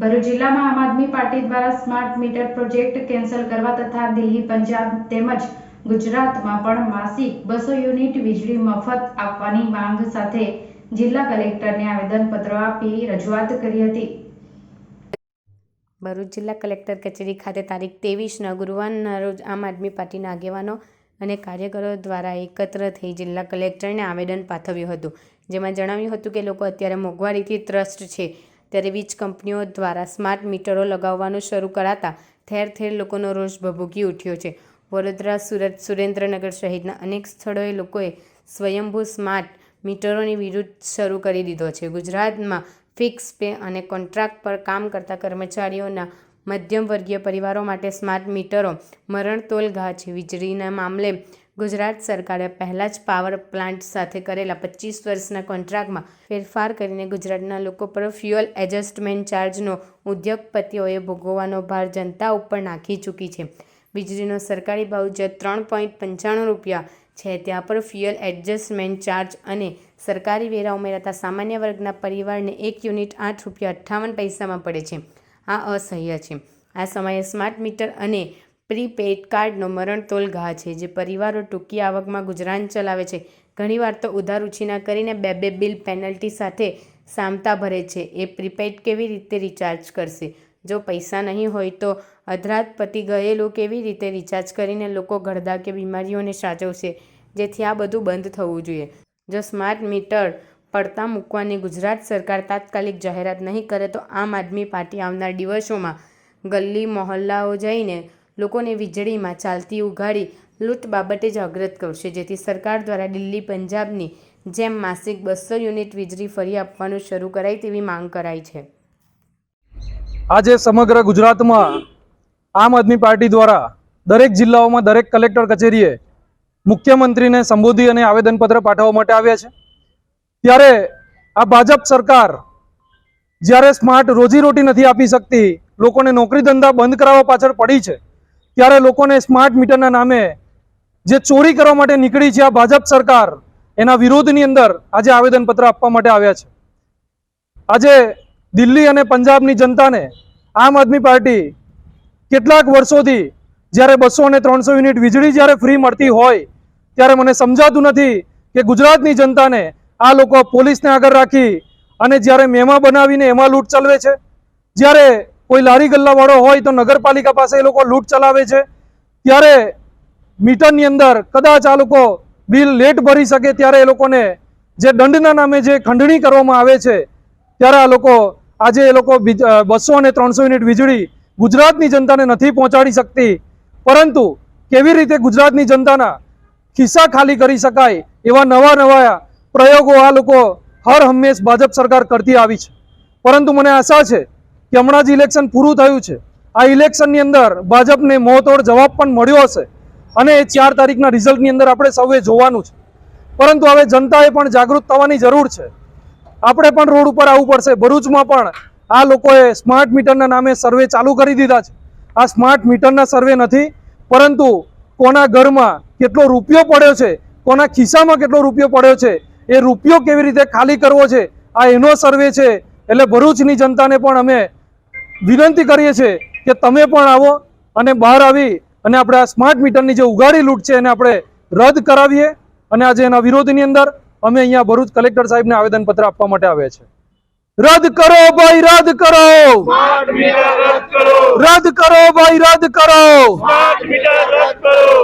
ભરૂચ જિલ્લામાં આમ આદમી પાર્ટી દ્વારા smart meter project cancel કરવા તથા દિલ્હી, પંજાબ તેમજ ગુજરાતમાં પણ માસિક બસો યુનિટ વીજળી મફત આપવાની માંગ સાથે જિલ્લા કલેક્ટરને આવેદનપત્ર આપી રજૂઆત કરી હતી. ભરૂચ જિલ્લા કલેક્ટર કચેરી ખાતે તારીખ ત્રેવીસના ગુરુવારના રોજ આમ આદમી પાર્ટીના આગેવાનો અને કાર્યકરો દ્વારા એકત્ર થઈ જિલ્લા કલેક્ટરને આવેદન પાઠવ્યું હતું. જેમાં જણાવ્યું હતું કે લોકો અત્યારે મોંઘવારીથી ત્રસ્ત છે. ત્યારે વીજ કંપનીઓ દ્વારા સ્માર્ટ મીટરો લગાવવાનું શરૂ કરાતા ઠેર ઠેર લોકોનો રોષ ભભૂકી ઉઠ્યો છે. વડોદરા, સુરત, સુરેન્દ્રનગર સહિતના અનેક સ્થળોએ લોકોએ સ્વયંભૂ સ્માર્ટ મીટરોની વિરુદ્ધ શરૂ કરી દીધો છે. ગુજરાતમાં ફિક્સ પે અને કોન્ટ્રાક્ટ પર કામ કરતા કર્મચારીઓના મધ્યમ વર્ગીય પરિવારો માટે સ્માર્ટ મીટરો મરણતોલ ઘા છે. વીજળીના મામલે ગુજરાત સરકારે પહેલાં જ પાવર પ્લાન્ટ સાથે કરેલા પચીસ વર્ષના કોન્ટ્રાક્ટમાં ફેરફાર કરીને ગુજરાતના લોકો પર ફ્યુઅલ એડજસ્ટમેન્ટ ચાર્જનો ઉદ્યોગપતિઓએ ભોગવવાનો ભાર જનતા ઉપર નાખી ચૂકી છે. વીજળીનો સરકારી ભાવ જે ત્રણ પોઈન્ટ પંચાણું રૂપિયા છે. ત્યાં પર ફ્યુઅલ એડજસ્ટમેન્ટ ચાર્જ અને સરકારી વેરા ઉમેરાતા સામાન્ય વર્ગના પરિવારને એક યુનિટ આઠ રૂપિયા અઠ્ઠાવન પૈસામાં પડે છે. આ અસહ્ય છે. આ સમયે સ્માર્ટ મીટર અને પ્રીપેડ કાર્ડનો મરણતોલ ઘા છે, જે પરિવારો ટૂંકી આવકમાં ગુજરાન ચલાવે છે. ઘણીવાર તો ઉધાર ઉછીના કરીને બે બે બિલ પેનલ્ટી સાથે સામતા ભરે છે. એ પ્રીપેડ કેવી રીતે રિચાર્જ કરશે? જો પૈસા નહીં હોય તો અધરાત પતી ગયેલું કેવી રીતે રિચાર્જ કરીને લોકો ગળદા કે બીમારીઓને સાચવશે? જેથી આ બધું બંધ થવું જોઈએ. જો સ્માર્ટ મીટર પડતા મૂકવાની ગુજરાત સરકાર તાત્કાલિક જાહેરાત નહીં કરે તો આમ આદમી પાર્ટી આવનાર દિવસોમાં ગલ્લી મહોલ્લાઓ જઈને લોકોને વીજળીમાં ચાલતી ઉઘાડી લૂંટ બાબતે જાગૃત કરશે, જેથી સરકાર દ્વારા દિલ્હી પંજાબની જેમ માસિક બસો યુનિટ વીજળી ફરી આપવાનું શરૂ કરાય તેવી માંગ કરાઈ છે. આજે સમગ્ર ગુજરાતમાં આમ આદમી પાર્ટી દ્વારા દરેક જિલ્લાઓમાં દરેક કલેક્ટર કચેરીએ મુખ્યમંત્રીને સંબોધી અને આવેદનપત્ર પાઠવવા માટે આવ્યા છે. ત્યારે આ ભાજપ સરકાર જ્યારે સ્માર્ટ રોજીરોટી નથી આપી શકતી, લોકોને નોકરી ધંધા બંધ કરાવવા પાછળ પડી છે. ત્યારે લોકોને સ્માર્ટ મીટરના નામે જે ચોરી કરવા માટે નીકળી છે આ ભાજપ સરકાર, એના વિરોધની અંદર આજે આવેદનપત્ર આપવા માટે આવ્યા છે. આજે દિલ્હી અને પંજાબની જનતાને આમ આદમી પાર્ટી કેટલાક વર્ષોથી જ્યારે બસો અને ત્રણસો યુનિટ વીજળી જ્યારે ફ્રી મળતી હોય, ત્યારે મને સમજાતું નથી કે ગુજરાતની જનતાને આ લોકો પોલીસને આગળ રાખી અને જ્યારે મેમા બનાવીને એમાં લૂંટ ચલાવે છે, જ્યારે કોઈ લારી ગલ્લાવાળો હોય તો નગરપાલિકા પાસે એ લોકો લૂંટ ચલાવે છે. ત્યારે મીટરની અંદર કદાચ આ લોકો બિલ લેટ ભરી શકે ત્યારે એ લોકોને જે દંડના નામે જે ખંડણી કરવામાં આવે છે, ત્યારે આ લોકો આજે એ લોકો બસો અને ત્રણસો યુનિટ વીજળી ગુજરાતની જનતાને નથી પહોંચાડી શકતી. પરંતુ કેવી રીતે ગુજરાતની જનતાના ખિસ્સા ખાલી કરી શકાય એવા નવા નવા પ્રયોગો આ લોકો હર હંમેશ ભાજપ સરકાર કરતી આવી છે. પરંતુ મને આશા છે કે હમણાં જ ઇલેક્શન પૂરું થયું છે. આ ઇલેક્શનની અંદર ભાજપને મોતોડ જવાબ પણ મળ્યો હશે. અને એ ચાર તારીખના રિઝલ્ટની અંદર આપણે સૌએ જોવાનું છે. પરંતુ હવે જનતાએ પણ જાગૃત થવાની જરૂર છે. આપણે પણ રોડ ઉપર આવવું પડશે. ભરૂચમાં પણ આ લોકોએ સ્માર્ટ મીટરના નામે સર્વે ચાલુ કરી દીધા છે. આ સ્માર્ટ મીટરના સર્વે નથી, પરંતુ કોના ઘરમાં કેટલો રૂપિયો પડ્યો છે, કોના ખિસ્સામાં કેટલો રૂપિયો પડ્યો છે, એ રૂપિયો કેવી રીતે ખાલી કરવો છે, આ એનો સર્વે છે. એટલે ભરૂચની જનતાને પણ અમે વિનંતી કરીએ છીએ કે તમે પણ આવો અને બહાર આવી અને આપણે આ સ્માર્ટ મીટરની જે ઉગાડી લૂંટ છે એને આપણે રદ કરાવીએ. અને આજે એના વિરોધની અંદર અમે અહીંયા ભરૂચ કલેક્ટર સાહેબને આવેદનપત્ર આપવા માટે આવ્યા છે. રદ કરો ભાઈ રદ કરો. રદ કરો. ભાઈ રદ કરો. રદ કરો.